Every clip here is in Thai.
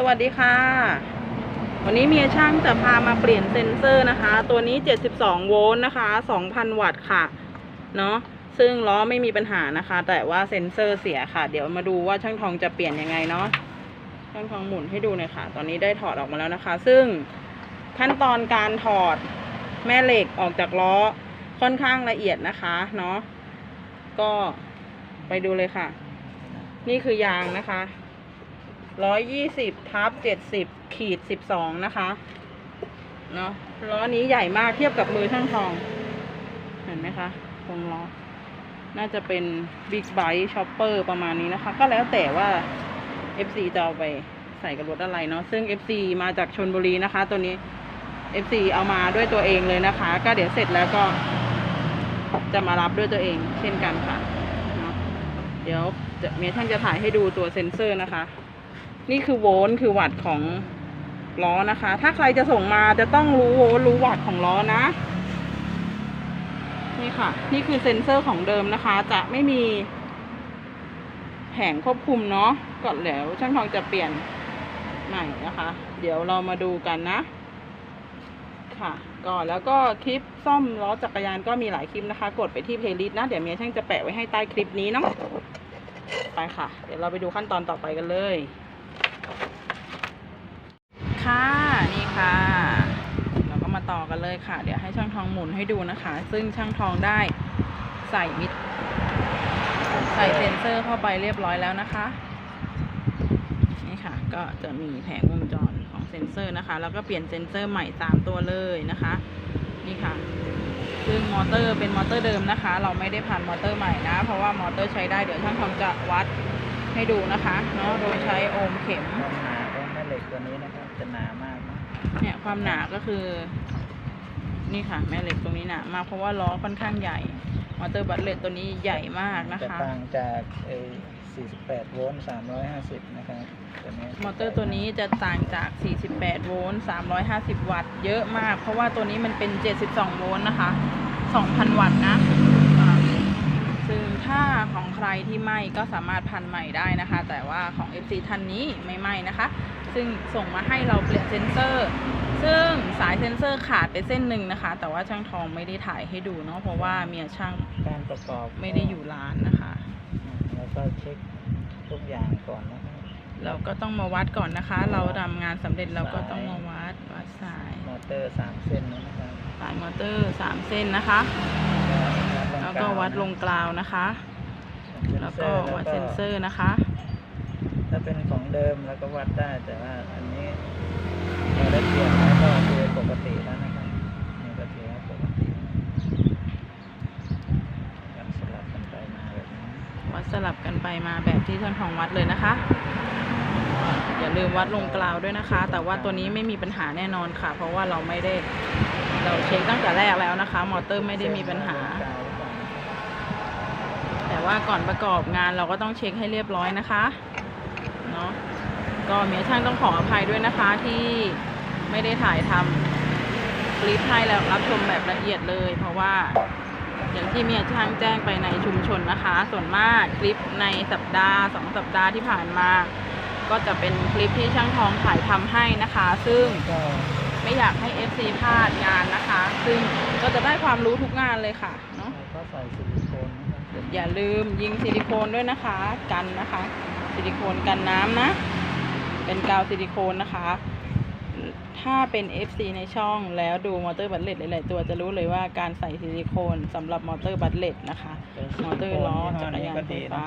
สวัสดีค่ะ วันนี้เมียช่างจะพามาเปลี่ยนเซ็นเซอร์นะคะ ตัวนี้ 72 โวลต์นะคะ 2,000 วัตต์ค่ะ เนาะซึ่งล้อไม่มีปัญหานะคะ แต่ว่าเซ็นเซอร์เสียค่ะ เดี๋ยวมาดูว่าช่างทองจะเปลี่ยนยังไงเนาะ ช่างทองหมุนให้ดูหน่อยค่ะ ตอนนี้ได้ถอดออกมาแล้วนะคะ ซึ่งขั้นตอนการถอดแม่เหล็กออกจากล้อค่อนข้างละเอียดนะคะ เนาะ ก็ไปดูเลยค่ะ นี่คือยางนะคะ ร้อยยี่สิบทับเจ็ดสิบขีดสิบสองนะคะเนาะล้อนี้ใหญ่มากเทียบกับมือช่างทอง เห็นไหมคะตรงล้อ น่าจะเป็นบิ๊กไบ e ์ช็อปเปอร์ประมาณนี้นะคะ ก็แล้วแต่ว่า FC จะเอาไปใส่กับรถอะไรเนาะซึ่ง FC มาจากชนบุรีนะคะ ตัวนี้ FC เอามาด้วยตัวเองเลยนะคะ ก็เดี๋ยวเสร็จแล้วก็ จะมารับด้วยตัวเอง เช่นกันค่ะเนาะเดี๋ยวเมียช่างจะถ่ายให้ดูตัวเซ็นเซอร์นะคะ นี่คือโวลต์คือวัตต์ของล้อนะคะ ถ้าใครจะส่งมาจะต้องรู้โวลต์รู้วัตต์ของล้อนะ นี่ค่ะ นี่คือเซ็นเซอร์ของเดิมนะคะ จะไม่มีแผงควบคุมเนาะก่อนแล้วช่างทองจะเปลี่ยนใหม่นะคะ เดี๋ยวเรามาดูกันนะ ค่ะก่อนแล้วก็คลิปซ่อมล้อจักรยานก็มีหลายคลิปนะคะ กดไปที่เพลย์ลิสต์นะ เดี๋ยวเมียช่างจะแปะไว้ให้ใต้คลิปนี้เนาะไปค่ะ เดี๋ยวเราไปดูขั้นตอนต่อไปกันเลย ค่ะนี่ค่ะ เราก็มาต่อกันเลยค่ะ เดี๋ยวให้ช่างทองหมุนให้ดูนะคะ ซึ่งช่างทองได้ใส่มิดใส่เซ็นเซอร์เข้าไปเรียบร้อยแล้วนะคะนี่ค่ะ ก็จะมีแผงวงจรของเซ็นเซอร์นะคะ แล้วก็เปลี่ยนเซ็นเซอร์ใหม่ตามตัวเลยนะคะ นี่ค่ะซึ่งมอเตอร์เป็นมอเตอร์เดิมนะคะ เราไม่ได้พันมอเตอร์ใหม่นะ เพราะว่ามอเตอร์ใช้ได้เดี๋ยวช่างทองจะวัดให้ดูนะคะเนาะโดยใช้โอห์มเข็ม ความหนาของแม่เหล็กตัวนี้นะครับจะหนามากนะเนี่ยความหนาก็คือ นี่ค่ะ แม่เหล็กตรงนี้หนามากเพราะว่าล้อค่อนข้างใหญ่มอเตอร์บัตเลตตัวนี้ใหญ่มากนะจะคะ ต่างจากไอ้48 โวลต์350 นะครับตัวนี้มอเตอร์ตัวนี้จะต่างจาก 48 โวลต์ 350 วัตต์ เยอะมาก เพราะว่าตัวนี้มันเป็น 72 โวลต์นะคะ 2,000 วัตต์นะอ่าซึ่ง ถ้าของใครที่ไหม้ก็สามารถพันใหม่ได้นะคะ แต่ว่าของ FC ท่านนี้ไม่ไหม้นะคะ ซึ่งส่งมาให้เราเปลี่ยนเซนเซอร์ ซึ่งสายเซนเซอร์ขาดไปเส้นหนึ่งนะคะ แต่ว่าช่างทองไม่ได้ถ่ายให้ดูเนาะเพราะว่าเมียช่างการประกอบไม่ได้อยู่ร้านนะคะ แล้วก็เช็คทุกอย่างก่อนนะครับเราก็ต้องมาวัดก่อนนะคะ เราทำงานสำเร็จเราก็ต้องมาวัดวัดสายมอเตอร์3เส้นนะครับสายมอเตอร์สามเส้นนะคะแล้ว ก็วัดลงกราวนะคะ แล้วก็วัดเซนเซอร์นะคะ ถ้าเป็นของเดิมแล้วก็วัดได้แต่ว่าอันนี้เราได้เปลี่ยนแล้วก็คือปกติแล้วนะครับนี่ก็ถือว่าปกติการสลับกันไปมาแบบนี้วัดสลับกันไปมาแบบที่ท่านทองวัดเลยนะคะอย่าลืมวัดลงกราวด้วยนะคะ แต่ว่าตัวนี้ไม่มีปัญหาแน่นอนค่ะ เพราะว่าเราไม่ได้เราเช็คตั้งแต่แรกแล้วนะคะ มอเตอร์ไม่ได้มีปัญหา แต่ว่าก่อนประกอบงานเราก็ต้องเช็คให้เรียบร้อยนะคะเนาะก็เมียช่างต้องขออภัยด้วยนะคะที่ไม่ได้ถ่ายทำคลิปให้แล้วรับชมแบบละเอียดเลย เพราะว่าอย่างที่เมียช่างแจ้งไปในชุมชนนะคะ ส่วนมากคลิปในสัปดาห์สองสัปดาห์ที่ผ่านมา ก็จะเป็นคลิปที่ช่างทองถ่ายทำให้นะคะ ซึ่งไม่อยากให้ FC พลาดงานนะคะ ซึ่งก็จะได้ความรู้ทุกงานเลยค่ะเนาะก็ใส่ซิลิโคน อย่าลืมยิงซิลิโคนด้วยนะคะ กันนะคะ ซิลิโคนกันน้ำนะ เป็นกาวซิลิโคนนะคะ ถ้าเป็น FC ในช่องแล้วดูมอเตอร์บัตเลตหลาย ๆ ตัวจะรู้เลยว่าการใส่ซิลิโคนสำหรับมอเตอร์บัตเลตนะคะ มอเตอร์ล้อจักรยานไฟฟ้า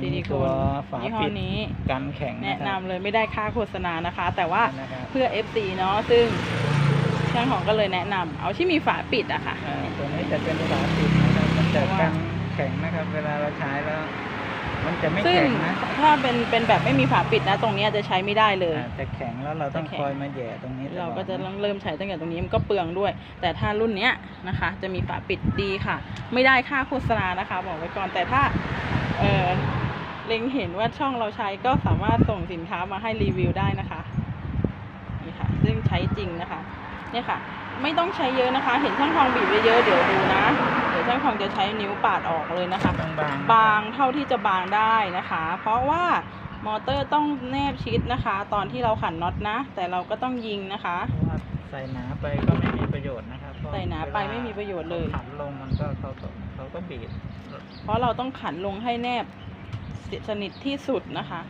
ซิมีลิโคตัวนฝายี่ห้อปิดนี้กันแข็งแนะครันำบเลยไม่ได้ค่าโฆษณานะคะ แต่ว่านะครับเพื่อ FC เนาะซึ่งช่างของก็เลยแนะนำเอาที่มีฝาปิดอะค่ะอ่าตัวนี้จะเป็นฝาปิด นะครับมันจะกันแข็งนะครับ เวลาเราใช้แล้ว มันจะไม่ซึ่งแข็งนะถ้าเป็นเป็นแบบไม่มีฝาปิดนะ ตรงเนี้ยจะใช้ไม่ได้เลย อ่าจะแข็งแล้วเราต้องจะแข็ง คอยมาแหย่ตรงนี้ตลอดเราก็จะต้องเริ่มใช้ตั้งแต่ตรงนี้มันก็เปลืองด้วย แต่ถ้ารุ่นเนี้ยนะคะ จะมีฝาปิดดีค่ะ ไม่ได้ค่าโฆษณานะคะ บอกไว้ก่อนแต่ถ้าเออเล็งเห็นว่าช่องเราใช้ก็สามารถส่งสินค้ามาให้รีวิวได้นะคะนี่ค่ะ ซึ่งใช้จริงนะคะ เนี่ยค่ะ ไม่ต้องใช้เยอะนะคะ เห็นช่างทองบีบไว้เยอะเดี๋ยวดูนะ เดี๋ยวช่างทองจะใช้นิ้วปาดออกเลยนะคะต้องบางบางเท่าที่จะบางได้นะคะ เพราะว่ามอเตอร์ต้องแนบชิดนะคะ ตอนที่เราขันน็อตนะ แต่เราก็ต้องยิงนะคะ เพราะว่าใส่หนาไปก็ไม่มีประโยชน์นะครับเพระใส่หนาไปไม่มีประโยชน์เลย ขันลงมันก็เขาก็เขาก็บีบเพราะเราต้องขันลงให้แนบสนิทที่สุดนะคะ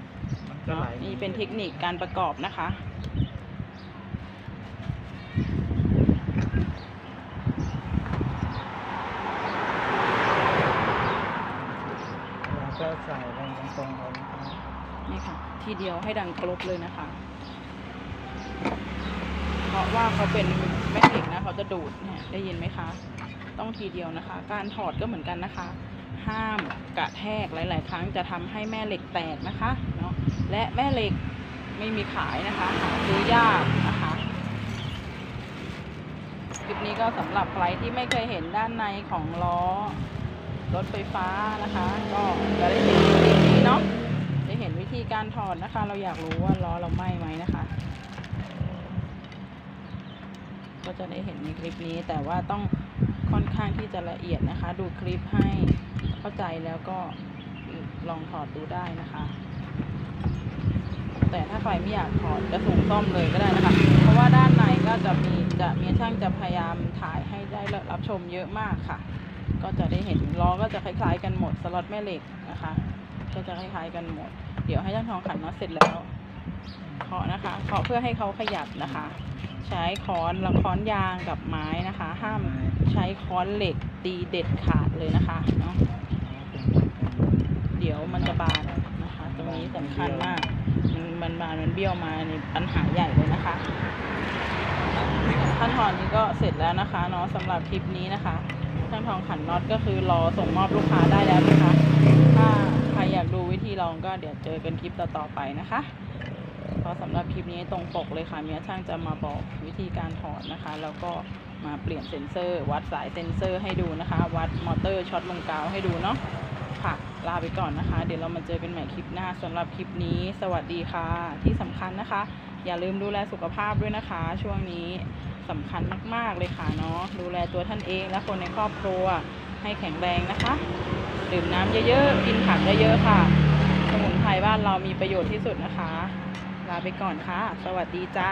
มันก็เนาะไหลนี่เป็นเทคนิคการประกอบนะคะ เรา ก็ใส่ลงตรงๆเอานะครับนี่ค่ะ ทีเดียวให้ดังกรบเลยนะคะ เพราะว่าเขาเป็นแม่เหล็กนะเขาจะดูดเนี่ยได้ยินไหมคะ ต้องทีเดียวนะคะ การถอดก็เหมือนกันนะคะ ห้ามกระแทกหลาย ๆ ครั้งจะทำให้แม่เหล็กแตกนะคะเนาะและแม่เหล็กไม่มีขายนะคะหาซื้อยากนะคะคลิปนี้ก็สำหรับใครที่ไม่เคยเห็นด้านในของล้อ รถไฟฟ้านะคะ ก็จะได้เห็นคลิปนี้เนาะได้เห็นวิธีการถอดนะคะ เราอยากรู้ว่าล้อเราไหม้ไหมนะคะ ก็จะได้เห็นในคลิปนี้แต่ว่าต้องค่อนข้างที่จะละเอียดนะคะ ดูคลิปให้เข้าใจแล้วก็ลองถอดดูได้นะคะ แต่ถ้าใครไม่อยากถอดจะส่งซ่อมเลยก็ได้นะคะ เพราะว่าด้านในก็จะมีจะมีช่างจะพยายามถ่ายให้ได้รับชมเยอะมากค่ะ ก็จะได้เห็นล้อก็จะคล้ายๆ กันหมดสล็อตแม่เหล็กนะคะ ก็จะคล้ายๆกันหมด เดี๋ยวให้ช่างทองขันน็อตเสร็จแล้วเคาะนะคะเคาะเพื่อให้เขาขยับนะคะ ใช้ค้อนและค้อนยางกับไม้นะคะ ห้ามใช้ค้อนเหล็กตีเด็ดขาดเลยนะคะเนาะเดี๋ยวมันจะบานนะคะ ตรงนี้สำคัญมากมันมันบานมันเบี้ยวมาในปัญหาใหญ่เลยนะคะขั้นตอนนี้ก็เสร็จแล้วนะคะเนาะสำหรับคลิปนี้นะคะ ช่างทองขันน็อตก็คือรอส่งมอบลูกค้าได้แล้วนะคะ ถ้าใครอยากดูวิธีลองก็เดี๋ยวเจอกันคลิปต่อๆไปนะคะเพราะสำหรับคลิปนี้ตรงปกเลยค่ะเมียช่างจะมาบอกวิธีการถอดนะคะ แล้วก็มาเปลี่ยนเซ็นเซอร์ วัดสายเซ็นเซอร์ให้ดูนะคะ วัดมอเตอร์ช็อตลงกาวให้ดูเนาะค่ะลาไปก่อนนะคะ เดี๋ยวเรามาเจอกันใหม่คลิปหน้าสำหรับคลิปนี้ สวัสดีค่ะ ที่สำคัญนะคะ อย่าลืมดูแลสุขภาพด้วยนะคะ ช่วงนี้สำคัญมาก ๆ เลยค่ะเนาะดูแลตัวท่านเองและคนในครอบครัวให้แข็งแรงนะคะ ดื่มน้ำเยอะๆ กินผักเยอะๆค่ะ สมุนไพรบ้านเรามีประโยชน์ที่สุดนะคะ ลาไปก่อนค่ะ สวัสดีจ้า